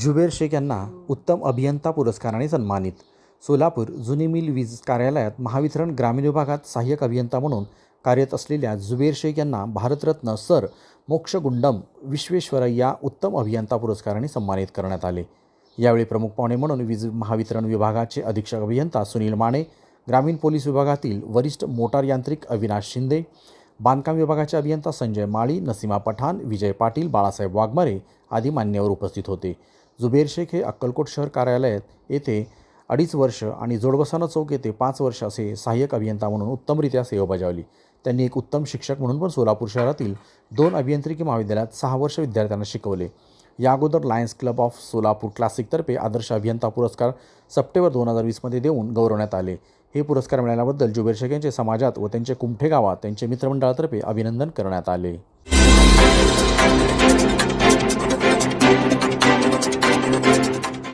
जुबेर शेख यांना उत्तम अभियंता पुरस्काराने सन्मानित. सोलापूर जुनी मिल वीज कार्यालयात महावितरण ग्रामीण विभागात सहाय्यक अभियंता म्हणून कार्यरत असलेल्या जुबेर शेख यांना भारतरत्न सर मोक्षगुंडम विश्वेश्वरय्या उत्तम अभियंता पुरस्काराने सन्मानित करण्यात आले. यावेळी प्रमुख पाहुणे म्हणून वीज महावितरण विभागाचे अधीक्षक अभियंता सुनील माने ग्रामीण पोलीस विभागातील वरिष्ठ मोटार यांत्रिक अविनाश शिंदे बांधकाम विभागाचे अभियंता संजय माळी नसीमा पठाण विजय पाटील बाळासाहेब वाघमारे आदी मान्यवर उपस्थित होते. जुबेर शेख हे अक्कलकोट शहर कार्यालयात येथे अडीच वर्ष आणि जोडबसाना चौक येथे पाच वर्ष असे सहाय्यक अभियंता म्हणून उत्तमरित्या सेवा बजावली. त्यांनी एक उत्तम शिक्षक म्हणून पण सोलापूर शहरातील दोन अभियांत्रिकी महाविद्यालयात सहा वर्ष विद्यार्थ्यांना शिकवले. या अगोदर लायन्स क्लब ऑफ सोलापूर क्लासिकतर्फे आदर्श अभियंता पुरस्कार सप्टेंबर दोन हजार वीसमध्ये देऊन गौरवण्यात आले. हे पुरस्कार मिळाल्याबद्दल जुबेर शेख यांचे समाजात व त्यांचे कुमठे गावात त्यांचे मित्रमंडळातर्फे अभिनंदन करण्यात आले.